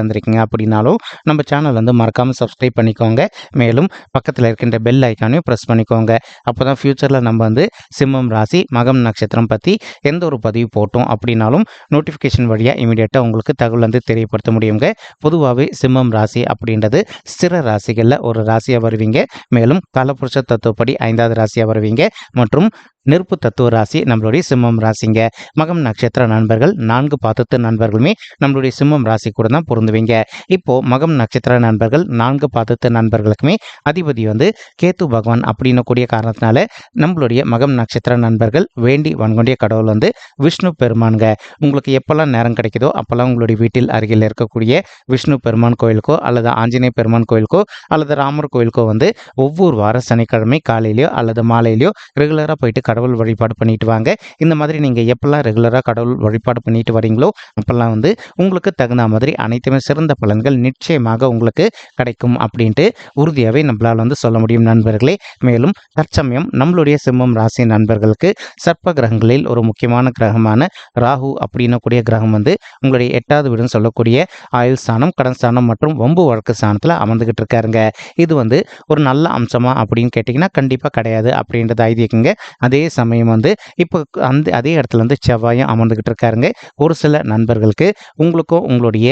தந்திருக்கீங்க அப்படின்னாலும் நம்ம சேனல் வந்து மறக்காமல் சப்ஸ்கிரைப் பண்ணிக்கோங்க. மேலும் பக்கத்தில் இருக்கின்ற பெல் ஐக்கானையும் ப்ரெஸ் பண்ணிக்கோங்க. அப்போ தான் ஃப்யூச்சரில் நம்ம வந்து சிம்மம் ராசி மகம் நட்சத்திரம் பற்றி எந்த ஒரு பதிவு போட்டோம் அப்படின்னாலும் நோட்டிஃபிகேஷன் வழியாக இமீடியட்டாக உங்களுக்கு தகவல் வந்து தெரியப்படுத்த முடியுங்க. பொதுவாகவே சிம்மம் ராசி அப்படின்றது ஸ்திர ராசிகளில் ஒரு ராசியாக வருவீங்க. மேலும் காலபுருஷ தத்துவப்படி ஐந்தாவது ராசியாக வருவீங்க. மற்றும் நெருப்பு தத்துவ ராசி நம்மளுடைய சிம்மம் ராசிங்க. மகம் நட்சத்திர நண்பர்கள் நான்கு பாதத்து நண்பர்களுமே நம்மளுடைய சிம்மம் ராசி கூட தான் பொருந்துவீங்க. இப்போ மகம் நட்சத்திர நண்பர்கள் நான்கு பாதத்து நண்பர்களுக்குமே அதிபதி வந்து கேத்து பகவான் அப்படின்னு கூடிய காரணத்தினால நம்மளுடைய மகம் நட்சத்திர நண்பர்கள் வேண்டி வன்கொண்டிய கடவுள் வந்து விஷ்ணு பெருமானுங்க. உங்களுக்கு எப்பெல்லாம் நேரம் கிடைக்குதோ அப்போல்லாம் உங்களுடைய வீட்டில் அருகில் இருக்கக்கூடிய விஷ்ணு பெருமான் கோயிலுக்கோ அல்லது ஆஞ்சநேய பெருமான் கோயிலுக்கோ அல்லது ராமர் கோயிலுக்கோ வந்து ஒவ்வொரு வார சனிக்கிழமை காலையிலையோ அல்லது மாலையிலையோ ரெகுலராக போயிட்டு கடவுள் வழிபாடு பண்ணிட்டு வாங்க. இந்த மாதிரி நீங்கள் எப்பெல்லாம் ரெகுலராக கடவுள் வழிபாடு பண்ணிட்டு வரீங்களோ அப்போல்லாம் வந்து உங்களுக்கு தகுந்த மாதிரி அனைத்துமே சிறந்த பலன்கள் நிச்சயமாக உங்களுக்கு கிடைக்கும் அப்படின்ட்டு உறுதியாகவே நம்மளால் வந்து சொல்ல முடியும் நண்பர்களே. மேலும் தற்சமயம் நம்மளுடைய சிம்மம் ராசி நண்பர்களுக்கு சர்ப்ப கிரகங்களில் ஒரு முக்கியமான கிரகமான ராகு அப்படின்னு கூடிய கிரகம் வந்து உங்களுடைய எட்டாவது வீடுன்னு சொல்லக்கூடிய ஆயுள் ஸ்தானம் கடன் ஸ்தானம் மற்றும் வம்பு வழக்கு ஸ்தானத்தில் அமர்ந்துகிட்டு இருக்காருங்க. இது வந்து ஒரு நல்ல அம்சமா அப்படின்னு கேட்டிங்கன்னா கண்டிப்பாக கிடையாது அப்படின்றது ஐதியக்குங்க அதே அதே சமயம் வந்து இப்போ அந்த அதே இடத்துல வந்து செவ்வாயும் அமர்ந்துக்கிட்டு இருக்காருங்க. ஒரு சில நண்பர்களுக்கு உங்களுக்கும் உங்களுடைய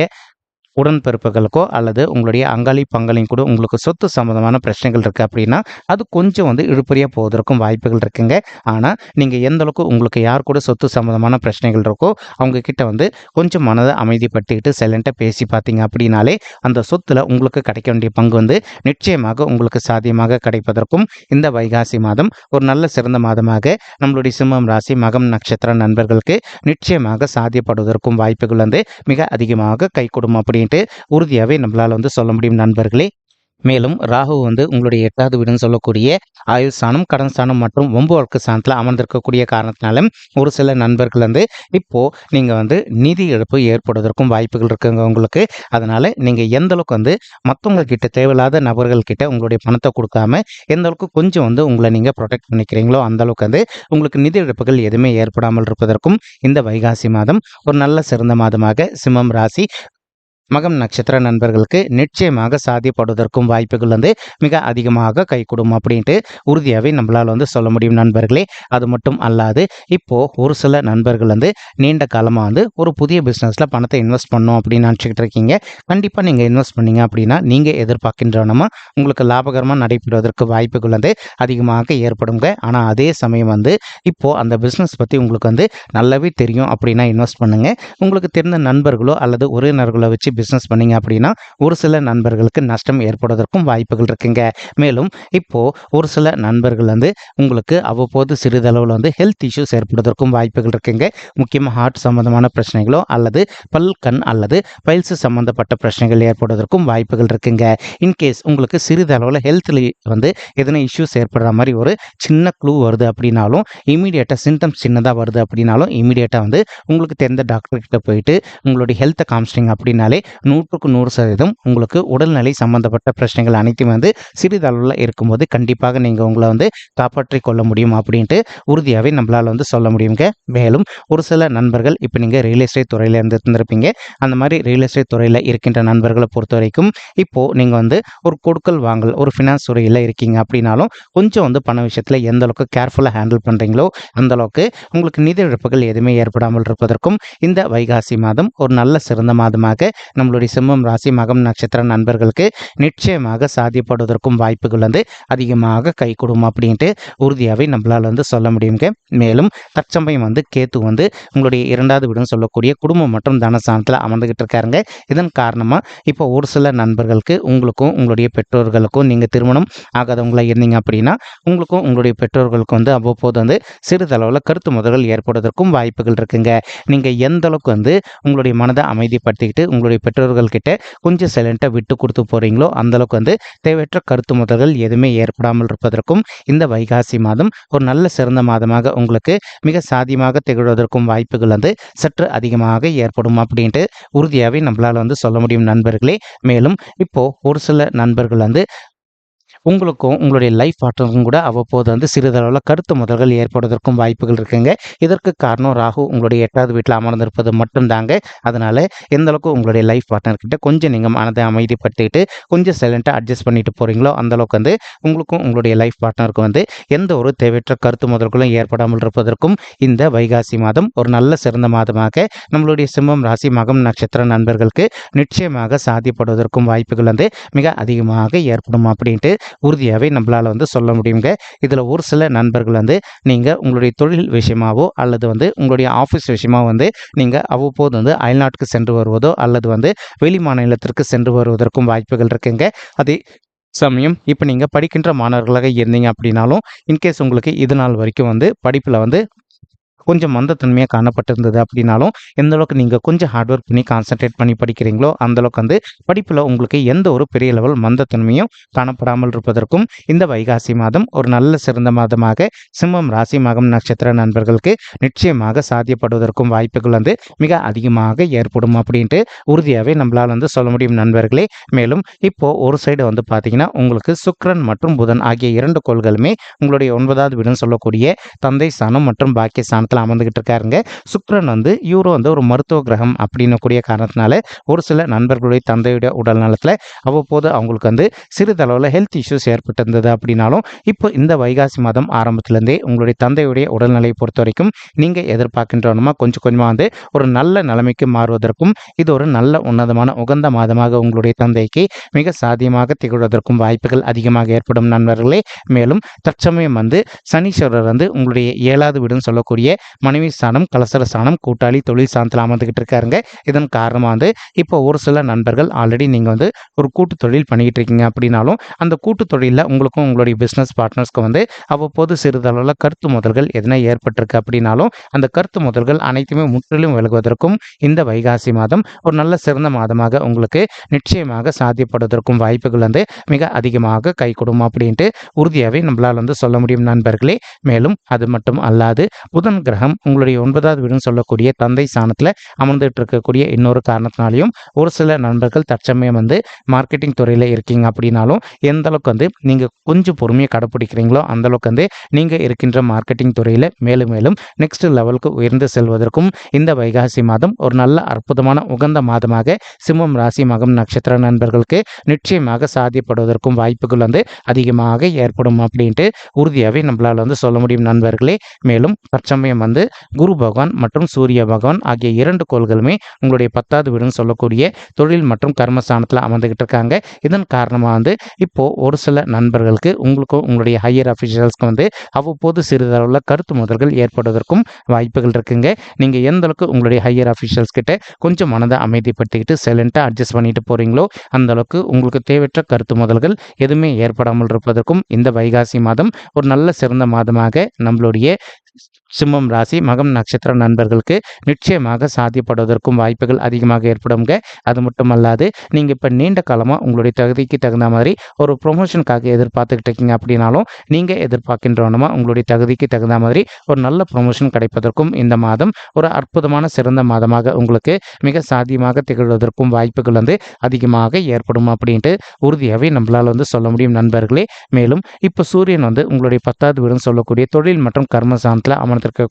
உடன்பிறப்புகளுக்கோ அல்லது உங்களுடைய அங்காளி பங்காளியும் கூட உங்களுக்கு சொத்து சம்மந்தமான பிரச்சனைகள் இருக்குது அப்படின்னா அது கொஞ்சம் வந்து இழுப்பறியாக போவதற்கும் வாய்ப்புகள் இருக்குங்க. ஆனால் நீங்கள் எந்த அளவுக்கு உங்களுக்கு யார் கூட சொத்து சம்மந்தமான பிரச்சனைகள் இருக்கோ அவங்க கிட்ட வந்து கொஞ்சம் மனதை அமைதிப்பட்டுக்கிட்டு சைலண்ட்டாக பேசி பார்த்தீங்க அப்படின்னாலே அந்த சொத்தில் உங்களுக்கு கிடைக்க வேண்டிய பங்கு வந்து நிச்சயமாக உங்களுக்கு சாத்தியமாக கிடைப்பதற்கும் இந்த வைகாசி மாதம் ஒரு நல்ல சிறந்த மாதமாக நம்மளுடைய சிம்மம் ராசி மகம் நட்சத்திர நண்பர்களுக்கு நிச்சயமாக சாத்தியப்படுவதற்கும் வாய்ப்புகள் வந்து மிக அதிகமாக கை கொடுக்கும் அப்படின்ட்டு உறுதியாகவே நம்மளால் வந்து சொல்ல முடியும் நண்பர்களே. மேலும் ராகு வந்து உங்களுடைய எட்டாவது வீடுன்னு சொல்லக்கூடிய ஆயுள் ஸ்தானம் கடன் ஸ்தானம் மற்றும் ஒம்பு வழக்கு ஸ்தானத்தில் அமர்ந்திருக்கக்கூடிய காரணத்தினால ஒரு சில நண்பர்கள் வந்து இப்போது நீங்கள் வந்து நிதி இழப்பு ஏற்படுவதற்கும் வாய்ப்புகள் இருக்குங்க உங்களுக்கு. அதனால் நீங்கள் எந்த அளவுக்கு வந்து மற்றவங்கக்கிட்ட தேவையில்லாத நபர்கள்கிட்ட உங்களுடைய பணத்தை கொடுக்காம எந்த அளவுக்கு கொஞ்சம் வந்து உங்களை நீங்கள் ப்ரொடெக்ட் பண்ணிக்கிறீங்களோ அந்த அளவுக்கு வந்து உங்களுக்கு நிதி இழப்புகள் எதுவுமே ஏற்படாமல் இருப்பதற்கும் இந்த வைகாசி மாதம் ஒரு நல்ல சிறந்த மாதமாக சிம்மம் ராசி மகம் நட்சத்திர நண்பர்களுக்கு நிச்சயமாக சாத்தியப்படுவதற்கும் வாய்ப்புகள் வந்து மிக அதிகமாக கைகூடும் அப்படின்ட்டு உறுதியாகவே நம்மளால் வந்து சொல்ல முடியும் நண்பர்களே. அது மட்டும் அல்லாது இப்போது ஒரு சில நண்பர்கள் வந்து நீண்ட காலமாக வந்து ஒரு புதிய பிஸ்னஸில் பணத்தை இன்வெஸ்ட் பண்ணணும் அப்படின்னு நினச்சிக்கிட்டு இருக்கீங்க. கண்டிப்பாக நீங்கள் இன்வெஸ்ட் பண்ணீங்க அப்படின்னா நீங்கள் எதிர்பார்க்கின்றனமா உங்களுக்கு லாபகரமாக நடைபெறுவதற்கு வாய்ப்புகள் வந்து அதிகமாக ஏற்படுங்க. ஆனால் அதே சமயம் வந்து இப்போது அந்த பிஸ்னஸ் பற்றி உங்களுக்கு வந்து நல்லாவே தெரியும் அப்படின்னா இன்வெஸ்ட் பண்ணுங்கள் உங்களுக்கு தெரிந்த நண்பர்களோ அல்லது உறவினர்களோ வச்சு பிஸ்னஸ் பண்ணீங்க அப்படின்னா ஒரு சில நண்பர்களுக்கு நஷ்டம் ஏற்படுவதற்கும் வாய்ப்புகள் இருக்குங்க. மேலும் இப்போது ஒரு சில நண்பர்கள் வந்து உங்களுக்கு அவ்வப்போது சிறிதளவில் வந்து ஹெல்த் இஷ்யூஸ் ஏற்படுவதற்கும் வாய்ப்புகள் இருக்குங்க. முக்கியமாக ஹார்ட் சம்பந்தமான பிரச்சனைகளோ அல்லது பல் கண் அல்லது பயிற்சி சம்பந்தப்பட்ட பிரச்சனைகள் ஏற்படுவதற்கும் வாய்ப்புகள் இருக்குங்க. இன்கேஸ் உங்களுக்கு சிறிதளவில் ஹெல்த்தில் வந்து எதனா இஷ்யூஸ் ஏற்படுற மாதிரி ஒரு சின்ன க்ளூ வருது அப்படின்னாலும் இமீடியட்டாக சிம்டம்ஸ் சின்னதாக வருது அப்படின்னாலும் இமீடியட்டாக வந்து உங்களுக்கு தெரிந்த டாக்டர்கிட்ட போயிட்டு உங்களுடைய ஹெல்த்தை காமிச்சிட்டிங்க அப்படின்னாலே நூற்றுக்கு நூறு சதவீதம் உங்களுக்கு உடல்நிலை சம்பந்தப்பட்ட பிரச்சனைகள் அனைத்தும் வந்து சிறிதளவில் இருக்கும்போது கண்டிப்பாக நீங்கள் உங்களை வந்து காப்பாற்றி கொள்ள முடியும் அப்படின்ட்டு உறுதியாகவே நம்மளால் வந்து சொல்ல முடியுங்க. மேலும் ஒரு சில நண்பர்கள் இப்போ நீங்கள் ரியல் எஸ்டேட் துறையில் இருந்து இருந்திருப்பீங்க அந்த மாதிரி ரியல் எஸ்டேட் துறையில் இருக்கின்ற நண்பர்களை பொறுத்த வரைக்கும் இப்போது நீங்கள் வந்து ஒரு கொடுக்கல் வாங்கல் ஒரு ஃபினான்ஸ் துறையில் இருக்கீங்க அப்படின்னாலும் கொஞ்சம் வந்து பண விஷயத்தில் எந்த அளவுக்கு கேர்ஃபுல்லாக ஹேண்டில் பண்ணுறீங்களோ அந்த அளவுக்கு உங்களுக்கு நிதி இழப்புகள் எதுவுமே ஏற்படாமல் இருப்பதற்கும் இந்த வைகாசி மாதம் ஒரு நல்ல சிறந்த மாதமாக நம்மளுடைய சிம்மம் ராசி மகம் நட்சத்திர நண்பர்களுக்கு நிச்சயமாக சாத்தியப்படுவதற்கும் வாய்ப்புகள் வந்து அதிகமாக கை கொடுக்கும் அப்படின்ட்டு உறுதியாகவே நம்மளால் வந்து சொல்ல முடியுங்க. மேலும் தற்சமயம் வந்து கேத்து வந்து உங்களுடைய இரண்டாவது வீடுன்னு சொல்லக்கூடிய குடும்பம் மற்றும் தனஸ்தானத்தில் அமர்ந்துகிட்டு இருக்காருங்க. இதன் காரணமாக இப்போ ஒரு சில நண்பர்களுக்கு உங்களுக்கும் உங்களுடைய பெற்றோர்களுக்கும் நீங்கள் திருமணம் ஆகாதவங்களா இருந்தீங்க அப்படின்னா உங்களுக்கும் உங்களுடைய பெற்றோர்களுக்கும் வந்து அவ்வப்போது வந்து சிறிதளவில் கருத்து முதல்கள் ஏற்படுவதற்கும் வாய்ப்புகள் இருக்குங்க. நீங்கள் எந்த அளவுக்கு வந்து உங்களுடைய மனதை அமைதிப்படுத்திக்கிட்டு உங்களுடைய பெற்றோர்கள் கிட்ட கொஞ்சம் சைலண்ட்டாக விட்டு கொடுத்து போகிறீங்களோ அந்தளவுக்கு வந்து தேவையற்ற கருத்து முதல்கள் எதுவுமே ஏற்படாமல் இருப்பதற்கும் இந்த வைகாசி மாதம் ஒரு நல்ல சிறந்த மாதமாக உங்களுக்கு மிக சாதியமாக திகழ்வதற்கும் வாய்ப்புகள் வந்து சற்று அதிகமாக ஏற்படும் அப்படின்ட்டு உறுதியாகவே நம்மளால் வந்து சொல்ல முடியும் நண்பர்களே. மேலும் இப்போது ஒரு சில நண்பர்கள் வந்து உங்களுக்கும் உங்களுடைய லைஃப் பார்ட்னருக்கும் கூட அவ்வப்போது வந்து சிறிதளவில் கருத்து முதல்கள் ஏற்படுவதற்கும் வாய்ப்புகள் இருக்குங்க. இதற்கு காரணம் ராகு. உங்களுடைய எட்டாவது வீட்டில் அமர்ந்திருப்பது மட்டும்தாங்க. அதனால் எந்த அளவுக்கு உங்களுடைய லைஃப் பார்ட்னர்கிட்ட கொஞ்சம் நீங்கள் மனதை அமைதிப்படுத்திட்டு கொஞ்சம் சைலண்ட்டாக அட்ஜஸ்ட் பண்ணிட்டு போகிறீங்களோ அந்தளவுக்கு வந்து உங்களுக்கும் உங்களுடைய லைஃப் பார்ட்னருக்கும் வந்து எந்த ஒரு தேவையற்ற கருத்து முதல்களும் ஏற்படாமல் இருப்பதற்கும் இந்த வைகாசி மாதம் ஒரு நல்ல சிறந்த மாதமாக நம்மளுடைய சிம்மம் ராசி மகம் நட்சத்திர நண்பர்களுக்கு நிச்சயமாக சாதிப்படுவதற்கும் வாய்ப்புகள் வந்து மிக அதிகமாக ஏற்படும் அப்படின்ட்டு உறுதியாகவே நம்மளால் வந்து சொல்ல முடியுங்க. இதில் ஒரு சில நண்பர்கள் வந்து நீங்கள் உங்களுடைய தொழில் விஷயமாவோ அல்லது வந்து உங்களுடைய ஆஃபீஸ் விஷயமாக வந்து நீங்கள் அவ்வப்போது வந்து அயல்நாட்டுக்கு சென்று வருவதோ அல்லது வந்து வெளி மாநிலத்திற்கு சென்று வருவதற்கும் வாய்ப்புகள் இருக்குங்க. அதே சமயம் இப்போ நீங்கள் படிக்கின்ற மாணவர்களாக இருந்தீங்க அப்படின்னாலும் இன்கேஸ் உங்களுக்கு இது நாள் வரைக்கும் வந்து படிப்பில் வந்து கொஞ்சம் மந்தத்தன்மையாக காணப்பட்டிருந்தது அப்படின்னாலும் எந்த அளவுக்கு நீங்கள் கொஞ்சம் ஹார்ட் ஒர்க் பண்ணி கான்சென்ட்ரேட் பண்ணி படிக்கிறீங்களோ அந்தளவுக்கு வந்து படிப்பில் உங்களுக்கு எந்த ஒரு பெரிய லெவல் மந்தத்தன்மையும் காணப்படாமல் இருப்பதற்கும் இந்த வைகாசி மாதம் ஒரு நல்ல சிறந்த மாதமாக சிம்மம் ராசி மகம் நட்சத்திர நண்பர்களுக்கு நிச்சயமாக சாத்தியப்படுவதற்கும் வாய்ப்புகள் வந்து மிக அதிகமாக ஏற்படும் அப்படின்ட்டு உறுதியாகவே நம்மளால் வந்து சொல்ல முடியும் நண்பர்களே. மேலும் இப்போ ஒரு சைடு வந்து பார்த்தீங்கன்னா உங்களுக்கு சுக்ரன் மற்றும் புதன் ஆகிய இரண்டு கோள்களுமே உங்களுடைய ஒன்பதாவது வீடுன்னு சொல்லக்கூடிய தந்தை ஸ்தானம் மற்றும் பாக்கிய ஸ்தானத்தில் அமர்ந்துகிட்டு இருக்காருங்க. சுக்ரன் வந்து யூரோ வந்து ஒரு மருத்துவ கிரகம் அப்படின்னக்கூடிய காரணத்தினால ஒரு சில நண்பர்களுடைய தந்தையுடைய உடல் நலத்தில் அவ்வப்போது அவங்களுக்கு வந்து சிறிதளவில் ஹெல்த் இஷ்யூஸ் ஏற்பட்டிருந்தது அப்படின்னாலும் இப்போ இந்த வைகாசி மாதம் ஆரம்பத்திலேருந்தே உங்களுடைய தந்தையுடைய உடல்நிலையை பொறுத்த வரைக்கும் நீங்கள் எதிர்பார்க்கின்றவனுமா கொஞ்சம் கொஞ்சமாக வந்து ஒரு நல்ல நிலைமைக்கு மாறுவதற்கும் இது ஒரு நல்ல உன்னதமான உகந்த மாதமாக உங்களுடைய தந்தைக்கு மிக சாதியமாக திகழ்வதற்கும் வாய்ப்புகள் அதிகமாக ஏற்படும் நண்பர்களே. மேலும் தற்சமயம் வந்து சனீஸ்வரர் வந்து உங்களுடைய ஏழாவது வீடுன்னு சொல்லக்கூடிய மனைவி ஸ்தானம் கலசர ஸ்தானம் கூட்டாளி தொழில் ஸ்தானத்தில் அமர்ந்துக்கிட்டு இருக்காருங்க. இதன் காரணமாக வந்து இப்போ ஒரு சில நண்பர்கள் ஆல்ரெடி நீங்கள் வந்து ஒரு கூட்டு தொழில் பண்ணிக்கிட்டு இருக்கீங்க அப்படின்னாலும் அந்த கூட்டு தொழிலில் உங்களுக்கும் உங்களுடைய பிஸ்னஸ் பார்ட்னர்ஸ்க்கு வந்து அவ்வப்போது சிறிதளவில் கருத்து முதல்கள் எதனா ஏற்பட்டிருக்கு அப்படின்னாலும் அந்த கருத்து முதல்கள் அனைத்துமே முற்றிலும் விலகுவதற்கும் இந்த வைகாசி மாதம் ஒரு நல்ல சிறந்த மாதமாக உங்களுக்கு நிச்சயமாக சாத்தியப்படுவதற்கும் வாய்ப்புகள் வந்து மிக அதிகமாக கை கொடுக்கும் அப்படின்ட்டு உறுதியாகவே நம்மளால் வந்து சொல்ல முடியும் நண்பர்களே. மேலும் அது மட்டும் அல்லாது புதன் கிரகம் உங்களுடைய ஒன்பதாவது வீடுன்னு சொல்லக்கூடிய தந்தை ஸ்தானத்தில் அமர்ந்துட்டு இருக்கக்கூடிய இன்னொரு காரணத்தினாலையும் ஒரு சில நண்பர்கள் தற்சமயம் வந்து மார்க்கெட்டிங் துறையில் இருக்கீங்க அப்படின்னாலும் எந்த அளவுக்கு வந்து நீங்கள் கொஞ்சம் பொறுமையை கடைப்பிடிக்கிறீங்களோ அந்த அளவுக்கு வந்து நீங்கள் இருக்கின்ற மார்க்கெட்டிங் துறையில் மேலும் மேலும் நெக்ஸ்ட் லெவலுக்கு உயர்ந்து செல்வதற்கும் இந்த வைகாசி மாதம் ஒரு நல்ல அற்புதமான உகந்த மாதமாக சிம்மம் ராசி மகம் நட்சத்திர நண்பர்களுக்கு நிச்சயமாக சாத்தியப்படுவதற்கும் வாய்ப்புகள் வந்து அதிகமாக ஏற்படும் அப்படின்ட்டு உறுதியாகவே நம்மளால் வந்து சொல்ல முடியும் நண்பர்களே. மேலும் தற்சமயம் வந்து குரு பகவான் மற்றும் சூரிய பகவான் ஆகிய இரண்டு கோள்களுமே உங்களுடைய பத்தாவது வீடுன்னு சொல்லக்கூடிய தொழில் மற்றும் கர்மஸ்தானத்தில் அமர்ந்துகிட்டு இருக்காங்க. இதன் காரணமாக வந்து இப்போது ஒரு சில நண்பர்களுக்கு உங்களுக்கும் உங்களுடைய ஹையர் அஃபிஷியல்ஸ்க்கு வந்து அவ்வப்போது சிறிதளவில் கருத்து முதல்கள் ஏற்படுவதற்கும் வாய்ப்புகள் இருக்குங்க. நீங்கள் எந்த அளவுக்கு உங்களுடைய ஹையர் அஃபிஷியல்ஸ் கிட்ட கொஞ்சம் மனதை அமைதிப்படுத்திக்கிட்டு சைலண்ட்டாக அட்ஜஸ்ட் பண்ணிட்டு போகிறீங்களோ அந்த அளவுக்கு உங்களுக்கு தேவையற்ற கருத்து முதல்கள் எதுவுமே ஏற்படாமல் இருப்பதற்கும் இந்த வைகாசி மாதம் ஒரு நல்ல சிறந்த மாதமாக நம்மளுடைய சிம்மம் ராசி மகம் நட்சத்திர நண்பர்களுக்கு நிச்சயமாக சாத்தியப்படுவதற்கும் வாய்ப்புகள் அதிகமாக ஏற்படுங்க அது மட்டும் அல்லாது நீங்கள் இப்போ நீண்ட காலமாக உங்களுடைய தகுதிக்கு தகுந்த மாதிரி ஒரு ப்ரொமோஷனுக்காக எதிர்பார்த்துக்கிட்டு இருக்கீங்க அப்படின்னாலும் நீங்கள் எதிர்பார்க்கின்றவனமா உங்களுடைய தகுதிக்கு தகுந்த மாதிரி ஒரு நல்ல ப்ரொமோஷன் கிடைப்பதற்கும் இந்த மாதம் ஒரு அற்புதமான சிறந்த மாதமாக உங்களுக்கு மிக சாத்தியமாக திகழ்வதற்கும் வாய்ப்புகள் வந்து அதிகமாக ஏற்படும் அப்படின்ட்டு உறுதியாகவே நம்மளால் வந்து சொல்ல முடியும் நண்பர்களே. மேலும் இப்போ சூரியன் வந்து உங்களுடைய பத்தாவது வீடுன்னு சொல்லக்கூடிய தொழில் மற்றும் கர்மசானத்தில்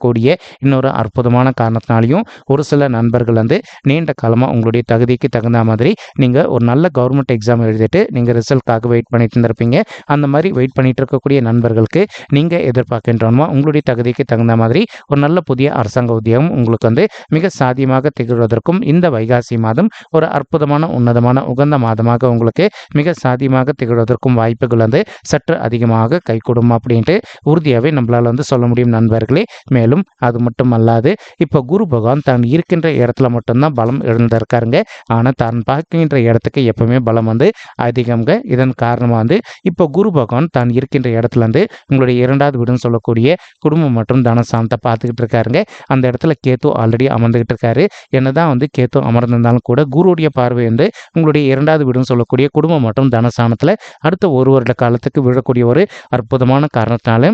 இருக்கக்கூடிய இன்னொரு அற்புதமான காரணத்தினாலையும் ஒரு சில நண்பர்கள் வந்து நீண்ட காலமாக உங்களுடைய தகுதிக்கு தகுந்த மாதிரி நீங்கள் ஒரு நல்ல கவர்மெண்ட் எக்ஸாம் எழுதிட்டு நீங்கள் ரிசல்ட்காக வெயிட் பண்ணிட்டு இருந்திருப்பீங்க. அந்த மாதிரி வெயிட் பண்ணிட்டு இருக்கக்கூடிய நண்பர்களுக்கு நீங்கள் எதிர்பார்க்கின்றோமா உங்களுடைய தகுதிக்கு தகுந்த மாதிரி ஒரு நல்ல புதிய அரசாங்க உத்தியோகம் உங்களுக்கு வந்து மிக சாத்தியமாக திகழ்வதற்கும் இந்த வைகாசி மாதம் ஒரு அற்புதமான உன்னதமான உகந்த மாதமாக உங்களுக்கு மிக சாத்தியமாக திகழ்வதற்கும் வாய்ப்புகள் வந்து சற்று அதிகமாக கைகூடும் அப்படின்ட்டு உறுதியாகவே நம்மளால் வந்து சொல்ல முடியும் நண்பர்களே. மேலும் மேலும் அது மட்டும் அல்லாது இப்போ குரு பகவான் தான் இருக்கின்ற இடத்துல மட்டும்தான் பலம் இருந்திருக்காருங்க ஆனால் தான் பார்க்கின்ற இடத்துக்கு எப்பவுமே பலம் வந்து அதிகம்ங்க. இதன் காரணமாக வந்து இப்போ குரு பகவான் தான் இருக்கின்ற இடத்துலருந்து உங்களுடைய இரண்டாவது வீடுன்னு சொல்லக்கூடிய குடும்பம் மற்றும் தனசாந்தத்தை பார்த்துக்கிட்டு இருக்காருங்க. அந்த இடத்துல கேத்து ஆல்ரெடி அமர்ந்துகிட்டு இருக்காரு. என்னதான் வந்து கேத்து அமர்ந்திருந்தாலும் கூட குருவுடைய பார்வை வந்து உங்களுடைய இரண்டாவது வீடுன்னு சொல்லக்கூடிய குடும்பம் மற்றும் தனசானத்தில் அடுத்த ஒரு வருட காலத்துக்கு விழக்கூடிய ஒரு அற்புதமான காரணத்தினால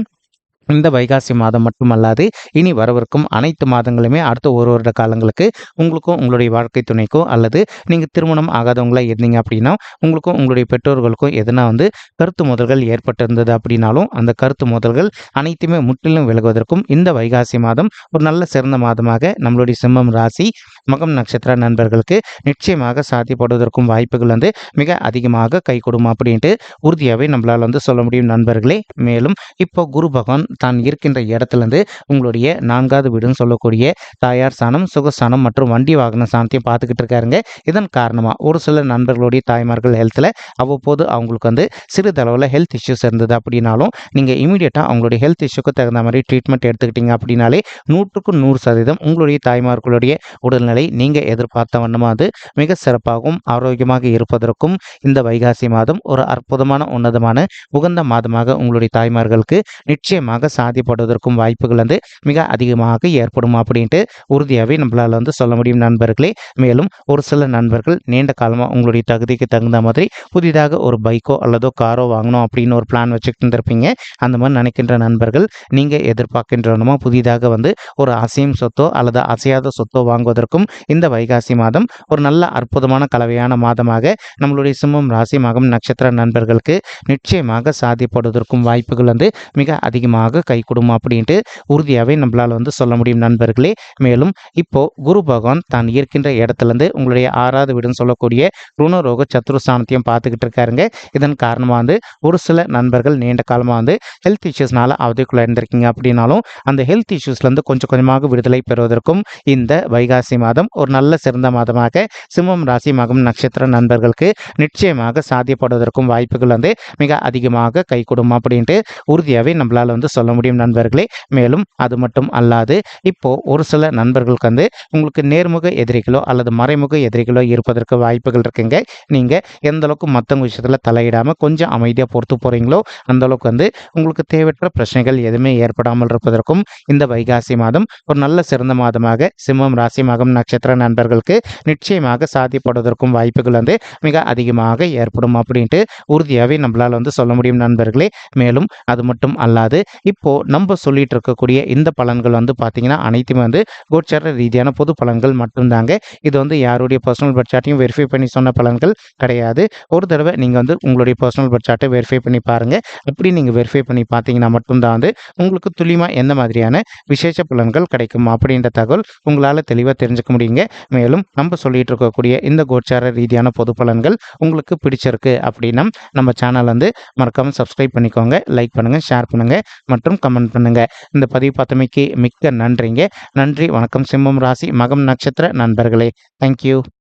இந்த வைகாசி மாதம் மட்டுமல்லாது இனி வரவிருக்கும் அனைத்து மாதங்களுமே அடுத்த ஒரு வருட காலங்களுக்கு உங்களுக்கும் உங்களுடைய வாழ்க்கை துணைக்கும் அல்லது நீங்கள் திருமணம் ஆகாதவங்களாக இருந்தீங்க அப்படின்னா உங்களுக்கும் உங்களுடைய பெற்றோர்களுக்கும் எதனா வந்து கருத்து முதல்கள் ஏற்பட்டிருந்தது அப்படின்னாலும் அந்த கருத்து முதல்கள் அனைத்துமே முற்றிலும் விலகுவதற்கும் இந்த வைகாசி மாதம் ஒரு நல்ல சிறந்த மாதமாக நம்மளுடைய சிம்மம் ராசி மகம் நட்சத்திர நண்பர்களுக்கு நிச்சயமாக சாத்தியப்படுவதற்கும் வாய்ப்புகள் வந்து மிக அதிகமாக கை கொடுமா அப்படின்ட்டு உறுதியாகவே நம்மளால் வந்து சொல்ல முடியும் நண்பர்களே. மேலும் இப்போ குரு பகவான் தான் இருக்கின்ற இடத்துலேருந்து உங்களுடைய நான்காவது வீடுன்னு சொல்லக்கூடிய தாயார் சாணம் சுகஸ்தானம் மற்றும் வண்டி வாகன சாணத்தையும் பார்த்துக்கிட்டு இருக்காருங்க. இதன் காரணமாக ஒரு சில நண்பர்களுடைய தாய்மார்கள் ஹெல்த்தில் அவ்வப்போது அவங்களுக்கு வந்து சிறிதளவில் ஹெல்த் இஷ்யூஸ் இருந்தது அப்படின்னாலும் நீங்கள் இமீடியட்டாக அவங்களுடைய ஹெல்த் இஷ்யூக்கு தகுந்த மாதிரி ட்ரீட்மெண்ட் எடுத்துக்கிட்டீங்க அப்படின்னாலே நூற்றுக்கு நூறு சதவீதம் உங்களுடைய தாய்மார்களுடைய உடல்நிலை நீங்கள் எதிர்பார்த்த வண்ணமாக அது மிக சிறப்பாகவும் ஆரோக்கியமாக இருப்பதற்கும் இந்த வைகாசி மாதம் ஒரு அற்புதமான உன்னதமான உகந்த மாதமாக உங்களுடைய தாய்மார்களுக்கு நிச்சயமாக சாதிப்படுவதற்கும் வாய்ப்புகள் வந்து மிக அதிகமாக ஏற்படும் அப்படின்ட்டு உறுதியாகவே நம்மளால் வந்து சொல்ல முடியும் நண்பர்களே. மேலும் ஒரு சில நண்பர்கள் நீண்ட காலமாக உங்களுடைய தகுதிக்கு தகுந்த மாதிரி புதிதாக ஒரு பைக்கோ அல்லதோ காரோ வாங்கணும் அப்படின்னு ஒரு பிளான் வச்சுக்கிட்டு இருந்திருப்பீங்க. அந்த மாதிரி நினைக்கின்ற நண்பர்கள் நீங்கள் எதிர்பார்க்கின்றனமோ புதிதாக வந்து ஒரு அசையும் சொத்தோ அல்லது அசையாத சொத்தோ வாங்குவதற்கும் இந்த வைகாசி மாதம் ஒரு நல்ல அற்புதமான கலவையான மாதமாக நம்மளுடைய சிம்மம் ராசி மகம் நட்சத்திர நண்பர்களுக்கு நிச்சயமாக சாதிப்படுவதற்கும் வாய்ப்புகள் வந்து மிக அதிகமாக கை கொடுமா அப்படின்ட்டு உறுதியாகவே நம்மளால் வந்து சொல்ல முடியும் நண்பர்களே. மேலும் இப்போ குரு பகவான் தான் இருக்கின்ற இடத்துலேருந்து உங்களுடைய ஆறாவது வீடுன்னு சொல்லக்கூடிய ருணரோக சத்ருஸ்தானத்தையும் பார்த்துக்கிட்டு இருக்காருங்க. இதன் காரணமாக வந்து ஒரு சில நண்பர்கள் நீண்ட காலமாக வந்து ஹெல்த் இஷ்யூஸ்னால அவதிக்குள்ளே இருந்திருக்கீங்க அப்படின்னாலும் அந்த ஹெல்த் இஷ்யூஸ்லேருந்து கொஞ்சம் கொஞ்சமாக விடுதலை பெறுவதற்கும் இந்த வைகாசி மாதம் ஒரு நல்ல சிறந்த மாதமாக சிம்மம் ராசி மகம் நட்சத்திர நண்பர்களுக்கு நிச்சயமாக சாத்தியப்படுவதற்கும் வாய்ப்புகள் வந்து மிக அதிகமாக கை கொடுமா அப்படின்ட்டு உறுதியாகவே நம்மளால் வந்து சொல்ல முடியும் நண்பர்களே. மேலும் அது மட்டும் அல்லாது இப்போ ஒரு சில நண்பர்களுக்கு வந்து உங்களுக்கு நேர்முக எதிரிகளோ அல்லது மறைமுக எதிரிகளோ இருப்பதற்கு வாய்ப்புகள் இருக்குங்க. நீங்கள் எந்த அளவுக்கு மற்றவங்க விஷயத்தில் தலையிடாமல் கொஞ்சம் அமைதியாக பொறுத்து போகிறீங்களோ அந்த அளவுக்கு வந்து உங்களுக்கு தேவையற்ற பிரச்சனைகள் எதுவுமே ஏற்படாமல் இருப்பதற்கும் இந்த வைகாசி மாதம் ஒரு நல்ல சிறந்த மாதமாக சிம்மம் ராசி மகம் நட்சத்திர நண்பர்களுக்கு நிச்சயமாக சாத்தியப்படுவதற்கும் வாய்ப்புகள் வந்து மிக அதிகமாக ஏற்படும் அப்படின்ட்டு உறுதியாகவே நம்மளால் வந்து சொல்ல முடியும் நண்பர்களே. மேலும் அது மட்டும் அல்லாது இப்போ நம்ம சொல்லிட்டு இருக்கக்கூடிய இந்த பலன்கள் வந்து பார்த்தீங்கன்னா அனைத்துமே வந்து கோச்சார ரீதியான பொது பலன்கள் மட்டும்தாங்க. இது வந்து யாருடைய பர்சனல் பட்ஜெட்டையும் வெரிஃபை பண்ணி சொன்ன பலன்கள் கிடையாது. ஒரு தடவை நீங்கள் வந்து உங்களுடைய பர்சனல் பட்ஜெட்டை வெரிஃபை பண்ணி பாருங்கள் அப்படி நீங்கள் வெரிஃபை பண்ணி பார்த்தீங்கன்னா மட்டும்தான் வந்து உங்களுக்கு துல்லியமாக எந்த மாதிரியான விசேஷ பலன்கள் கிடைக்கும் அப்படின்ற தகவல் உங்களால் தெளிவாக தெரிஞ்சுக்க முடியுங்க. மேலும் நம்ம சொல்லிட்டு இருக்கக்கூடிய இந்த கோச்சார ரீதியான பொது பலன்கள் உங்களுக்கு பிடிச்சிருக்கு அப்படின்னா நம்ம சேனல் வந்து மறக்காமல் சப்ஸ்கிரைப் பண்ணிக்கோங்க. லைக் பண்ணுங்கள் ஷேர் பண்ணுங்கள் மற்றும் கமெண்ட் பண்ணுங்கள் இந்த பதிவு பார்த்தமைக்கு மிக்க நன்றிங்க. நன்றி. வணக்கம். சிம்மம் ராசி. மகம் நட்சத்திர நண்பர்களே. தேங்க்யூ